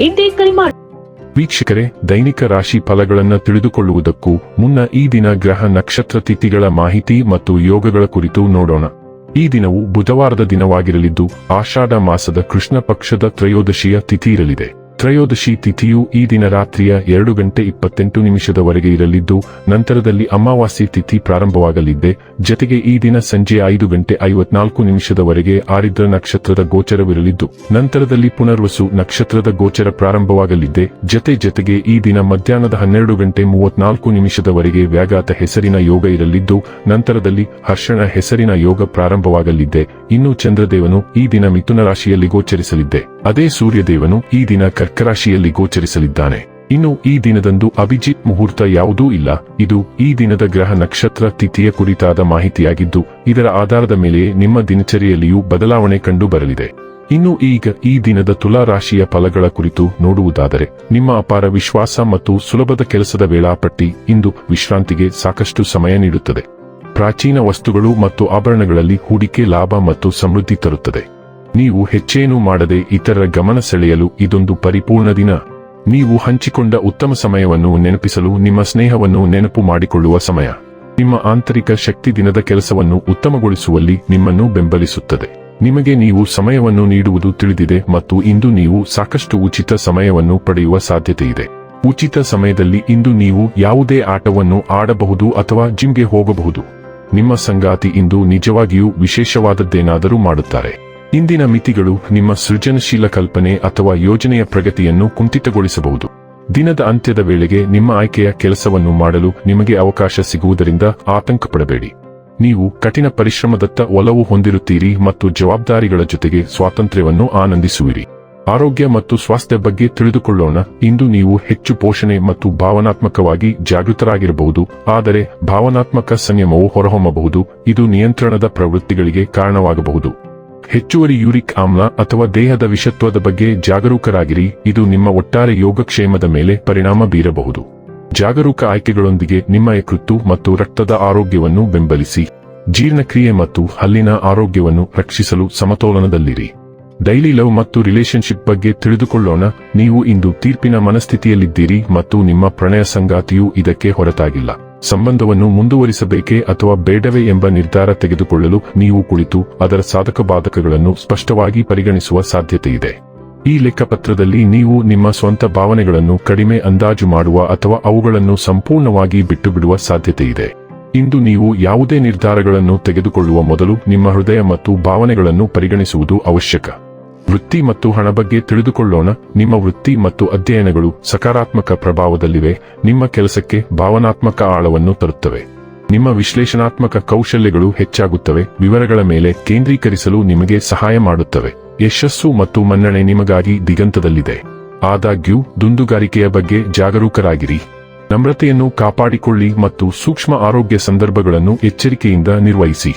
ಎಂದೇ ಕರೆ ಮಾಡಿ. ವೀಕ್ಷಕರೇ, ದೈನಿಕ ರಾಶಿ ಫಲಗಳನ್ನು ತಿಳಿದುಕೊಳ್ಳುವುದಕ್ಕೂ ಮುನ್ನ ಈ ದಿನ ಗ್ರಹ ನಕ್ಷತ್ರ ತಿಥಿಗಳ ಮಾಹಿತಿ ಮತ್ತು ಯೋಗಗಳ ಕುರಿತು ನೋಡೋಣ. ಈ ದಿನವು ಬುಧವಾರದ ದಿನವಾಗಿರಲಿದ್ದು, ಆಷಾಢ ಮಾಸದ ಕೃಷ್ಣ ಪಕ್ಷದ ತ್ರಯೋದಶಿಯ ತಿಥಿ ಇರಲಿದೆ. ತ್ರಯೋದಶಿ ತಿಥಿಯು ಈ ದಿನ ರಾತ್ರಿಯ ಎರಡು ಗಂಟೆ ಇಪ್ಪತ್ತೆಂಟು ನಿಮಿಷದವರೆಗೆ ಇರಲಿದ್ದು, ನಂತರದಲ್ಲಿ ಅಮಾವಾಸ್ಯೆ ತಿಥಿ ಪ್ರಾರಂಭವಾಗಲಿದೆ ಜತೆಗೆ ಈ ದಿನ ಸಂಜೆ ಐದು ಗಂಟೆ ಐವತ್ನಾಲ್ಕು ನಿಮಿಷದವರೆಗೆ ಆರಿದ್ರ ನಕ್ಷತ್ರದ ಗೋಚರವಿರಲಿದ್ದು, ನಂತರದಲ್ಲಿ ಪುನರ್ವಸು ನಕ್ಷತ್ರದ ಗೋಚರ ಪ್ರಾರಂಭವಾಗಲಿದೆ ಜತೆ ಜತೆಗೆ ಈ ದಿನ ಮಧ್ಯಾಹ್ನದ ಹನ್ನೆರಡು ಗಂಟೆ ಮೂವತ್ನಾಲ್ಕು ನಿಮಿಷದವರೆಗೆ ವ್ಯಾಘಾತ ಹೆಸರಿನ ಯೋಗ ಇರಲಿದ್ದು, ನಂತರದಲ್ಲಿ ಹರ್ಷಣ ಹೆಸರಿನ ಯೋಗ ಪ್ರಾರಂಭವಾಗಲಿದೆ ಇನ್ನು ಚಂದ್ರದೇವನು ಈ ದಿನ ಮಿಥುನ ರಾಶಿಯಲ್ಲಿ ಗೋಚರಿಸಲಿದ್ದೆ. ಅದೇ ಸೂರ್ಯದೇವನು ಈ ದಿನ ಕರ್ಕರಾಶಿಯಲ್ಲಿ ಗೋಚರಿಸಲಿದ್ದಾನೆ. ಇನ್ನು ಈ ದಿನದಂದು ಅಭಿಜಿತ್ ಮುಹೂರ್ತ ಯಾವುದೂ ಇಲ್ಲ. ಇದು ಈ ದಿನದ ಗ್ರಹ ನಕ್ಷತ್ರ ತಿಥಿಯ ಕುರಿತಾದ ಮಾಹಿತಿಯಾಗಿದ್ದು, ಇದರ ಆಧಾರದ ಮೇಲೆ ನಿಮ್ಮ ದಿನಚರಿಯಲ್ಲಿಯೂ ಬದಲಾವಣೆ ಕಂಡು ಬರಲಿದೆ. ಇನ್ನು ಈಗ ಈ ದಿನದ ತುಲಾ ರಾಶಿಯ ಫಲಗಳ ಕುರಿತು ನೋಡುವುದಾದರೆ, ನಿಮ್ಮ ಅಪಾರ ವಿಶ್ವಾಸ ಮತ್ತು ಸುಲಭದ ಕೆಲಸದ ವೇಳಾಪಟ್ಟಿ ಇಂದು ವಿಶ್ರಾಂತಿಗೆ ಸಾಕಷ್ಟು ಸಮಯ ನೀಡುತ್ತದೆ. ಪ್ರಾಚೀನ ವಸ್ತುಗಳು ಮತ್ತು ಆಭರಣಗಳಲ್ಲಿ ಹೂಡಿಕೆ ಲಾಭ ಮತ್ತು ಸಮೃದ್ಧಿ ತರುತ್ತದೆ. ನೀವು ಹೆಚ್ಚೇನೂ ಮಾಡದೆ ಇತರರ ಗಮನ ಸೆಳೆಯಲು ಇದೊಂದು ಪರಿಪೂರ್ಣ ದಿನ. ನೀವು ಹಂಚಿಕೊಂಡ ಉತ್ತಮ ಸಮಯವನ್ನು ನೆನಪಿಸಲು ನಿಮ್ಮ ಸ್ನೇಹವನ್ನು ನೆನಪು ಮಾಡಿಕೊಳ್ಳುವ ಸಮಯ. ನಿಮ್ಮ ಆಂತರಿಕ ಶಕ್ತಿ ದಿನದ ಕೆಲಸವನ್ನು ಉತ್ತಮಗೊಳಿಸುವಲ್ಲಿ ನಿಮ್ಮನ್ನು ಬೆಂಬಲಿಸುತ್ತದೆ. ನಿಮಗೆ ನೀವು ಸಮಯವನ್ನು ನೀಡುವುದು ತಿಳಿದಿದೆ ಮತ್ತು ಇಂದು ನೀವು ಸಾಕಷ್ಟು ಉಚಿತ ಸಮಯವನ್ನು ಪಡೆಯುವ ಸಾಧ್ಯತೆಯಿದೆ. ಉಚಿತ ಸಮಯದಲ್ಲಿ ಇಂದು ನೀವು ಯಾವುದೇ ಆಟವನ್ನು ಆಡಬಹುದು ಅಥವಾ ಜಿಮ್ಗೆ ಹೋಗಬಹುದು. ನಿಮ್ಮ ಸಂಗಾತಿ ಇಂದು ನಿಜವಾಗಿಯೂ ವಿಶೇಷವಾದದ್ದೇನಾದರೂ ಮಾಡುತ್ತಾರೆ. ಇಂದಿನ ಮಿತಿಗಳು ನಿಮ್ಮ ಸೃಜನಶೀಲ ಕಲ್ಪನೆ ಅಥವಾ ಯೋಜನೆಯ ಪ್ರಗತಿಯನ್ನು ಕುಂಠಿತಗೊಳಿಸಬಹುದು. ದಿನದ ಅಂತ್ಯದ ವೇಳೆಗೆ ನಿಮ್ಮ ಆಯ್ಕೆಯ ಕೆಲಸವನ್ನು ಮಾಡಲು ನಿಮಗೆ ಅವಕಾಶ ಸಿಗುವುದರಿಂದ ಆತಂಕ ಪಡಬೇಡಿ ನೀವು ಕಠಿಣ ಪರಿಶ್ರಮದತ್ತ ಒಲವು ಹೊಂದಿರುತ್ತೀರಿ ಮತ್ತು ಜವಾಬ್ದಾರಿಗಳ ಜೊತೆಗೆ ಸ್ವಾತಂತ್ರ್ಯವನ್ನು ಆನಂದಿಸುವಿರಿ. ಆರೋಗ್ಯ ಮತ್ತು ಸ್ವಾಸ್ಥ್ಯ ಬಗ್ಗೆ ತಿಳಿದುಕೊಳ್ಳೋಣ. ಇಂದು ನೀವು ಹೆಚ್ಚು ಪೋಷಣೆ ಮತ್ತು ಭಾವನಾತ್ಮಕವಾಗಿ ಜಾಗೃತರಾಗಿರಬಹುದು, ಆದರೆ ಭಾವನಾತ್ಮಕ ಸಂಯಮವು ಹೊರಹೊಮ್ಮಬಹುದು. ಇದು ನಿಯಂತ್ರಣದ ಪ್ರವೃತ್ತಿಗಳಿಗೆ ಕಾರಣವಾಗಬಹುದು. ಹೆಚ್ಚುವರಿ ಯೂರಿಕ್ ಆಮ್ಲ ಅಥವಾ ದೇಹದ ವಿಷತ್ವದ ಬಗ್ಗೆ ಜಾಗರೂಕರಾಗಿರಿ, ಇದು ನಿಮ್ಮ ಒಟ್ಟಾರೆ ಯೋಗಕ್ಷೇಮದ ಮೇಲೆ ಪರಿಣಾಮ ಬೀರಬಹುದು. ಜಾಗರೂಕ ಆಯ್ಕೆಗಳೊಂದಿಗೆ ನಿಮ್ಮ ಯಕೃತ್ತು ಮತ್ತು ರಕ್ತದ ಆರೋಗ್ಯವನ್ನು ಬೆಂಬಲಿಸಿ, ಜೀರ್ಣಕ್ರಿಯೆ ಮತ್ತು ಹಲ್ಲಿನ ಆರೋಗ್ಯವನ್ನು ರಕ್ಷಿಸಲು ಸಮತೋಲನದಲ್ಲಿರಿ. ಡೈಲಿ ಲವ್ ಮತ್ತು ರಿಲೇಶನ್ಶಿಪ್ ಬಗ್ಗೆ ತಿಳಿದುಕೊಳ್ಳೋಣ, ನೀವು ಇಂದು ತೀರ್ಪಿನ ಮನಸ್ಥಿತಿಯಲ್ಲಿದ್ದೀರಿ ಮತ್ತು ನಿಮ್ಮ ಪ್ರಣಯ ಸಂಗಾತಿಯು ಇದಕ್ಕೆ ಹೊರತಾಗಿಲ್ಲ. ಸಂಬಂಧವನ್ನು ಮುಂದುವರಿಸಬೇಕೇ ಅಥವಾ ಬೇಡವೇ ಎಂಬ ನಿರ್ಧಾರ ತೆಗೆದುಕೊಳ್ಳಲು ನೀವು ಕುಳಿತು ಅದರ ಸಾಧಕ ಬಾಧಕಗಳನ್ನು ಸ್ಪಷ್ಟವಾಗಿ ಪರಿಗಣಿಸುವ ಸಾಧ್ಯತೆಯಿದೆ. ಈ ಲೆಕ್ಕಪತ್ರದಲ್ಲಿ ನೀವು ನಿಮ್ಮ ಸ್ವಂತ ಭಾವನೆಗಳನ್ನು ಕಡಿಮೆ ಅಂದಾಜು ಮಾಡುವ ಅಥವಾ ಅವುಗಳನ್ನು ಸಂಪೂರ್ಣವಾಗಿ ಬಿಟ್ಟುಬಿಡುವ ಸಾಧ್ಯತೆಯಿದೆ. ಇಂದು ನೀವು ಯಾವುದೇ ನಿರ್ಧಾರಗಳನ್ನು ತೆಗೆದುಕೊಳ್ಳುವ ಮೊದಲು ನಿಮ್ಮ ಹೃದಯ ಮತ್ತು ಭಾವನೆಗಳನ್ನು ಪರಿಗಣಿಸುವುದು ಅವಶ್ಯಕ. ವೃತ್ತಿ ಮತ್ತು ಹಣ ಬಗ್ಗೆ ತಿಳಿದುಕೊಳ್ಳೋಣ. ನಿಮ್ಮ ವೃತ್ತಿ ಮತ್ತು ಅಧ್ಯಯನಗಳು ಸಕಾರಾತ್ಮಕ ಪ್ರಭಾವದಲ್ಲಿವೆ. ನಿಮ್ಮ ಕೆಲಸಕ್ಕೆ ಭಾವನಾತ್ಮಕ ಆಳವನ್ನು ತರುತ್ತವೆ. ನಿಮ್ಮ ವಿಶ್ಲೇಷಣಾತ್ಮಕ ಕೌಶಲ್ಯಗಳು ಹೆಚ್ಚಾಗುತ್ತವೆ. ವಿವರಗಳ ಮೇಲೆ ಕೇಂದ್ರೀಕರಿಸಲು ನಿಮಗೆ ಸಹಾಯ ಮಾಡುತ್ತವೆ. ಯಶಸ್ಸು ಮತ್ತು ಮನ್ನಣೆ ನಿಮಗಾಗಿ ದಿಗಂತದಲ್ಲಿದೆ. ಆದಾಗ್ಯೂ, ದುಂದುಗಾರಿಕೆಯ ಬಗ್ಗೆ ಜಾಗರೂಕರಾಗಿರಿ. ನಮ್ರತೆಯನ್ನು ಕಾಪಾಡಿಕೊಳ್ಳಿ ಮತ್ತು ಸೂಕ್ಷ್ಮ ಆರೋಗ್ಯ ಸಂದರ್ಭಗಳನ್ನು ಎಚ್ಚರಿಕೆಯಿಂದ ನಿರ್ವಹಿಸಿ.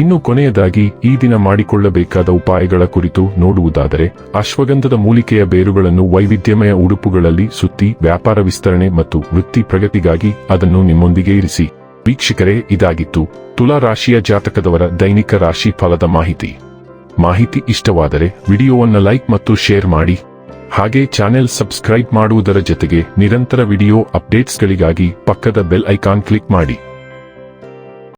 ಇನ್ನು ಕೊನೆಯದಾಗಿ ಈ ದಿನ ಮಾಡಿಕೊಳ್ಳಬೇಕಾದ ಉಪಾಯಗಳ ಕುರಿತು ನೋಡುವುದಾದರೆ, ಅಶ್ವಗಂಧದ ಮೂಲಿಕೆಯ ಬೇರುಗಳನ್ನು ವೈವಿಧ್ಯಮಯ ಉಡುಪುಗಳಲ್ಲಿ ಸುತ್ತಿ ವ್ಯಾಪಾರ ವಿಸ್ತರಣೆ ಮತ್ತು ವೃತ್ತಿ ಪ್ರಗತಿಗಾಗಿ ಅದನ್ನು ನಿಮ್ಮೊಂದಿಗೆ ಇರಿಸಿ. ವೀಕ್ಷಕರೇ, ಇದಾಗಿತ್ತು ತುಲಾ ರಾಶಿಯ ಜಾತಕದವರ ದೈನಿಕ ರಾಶಿ ಫಲದ ಮಾಹಿತಿ. ಮಾಹಿತಿ ಇಷ್ಟವಾದರೆ ವಿಡಿಯೋವನ್ನು ಲೈಕ್ ಮತ್ತು ಶೇರ್ ಮಾಡಿ. ಹಾಗೆ ಚಾನೆಲ್ ಸಬ್ಸ್ಕ್ರೈಬ್ ಮಾಡುವುದರ ಜೊತೆಗೆ ನಿರಂತರ ವಿಡಿಯೋ ಅಪ್ಡೇಟ್ಸ್ಗಳಿಗಾಗಿ ಪಕ್ಕದ ಬೆಲ್ ಐಕಾನ್ ಕ್ಲಿಕ್ ಮಾಡಿ.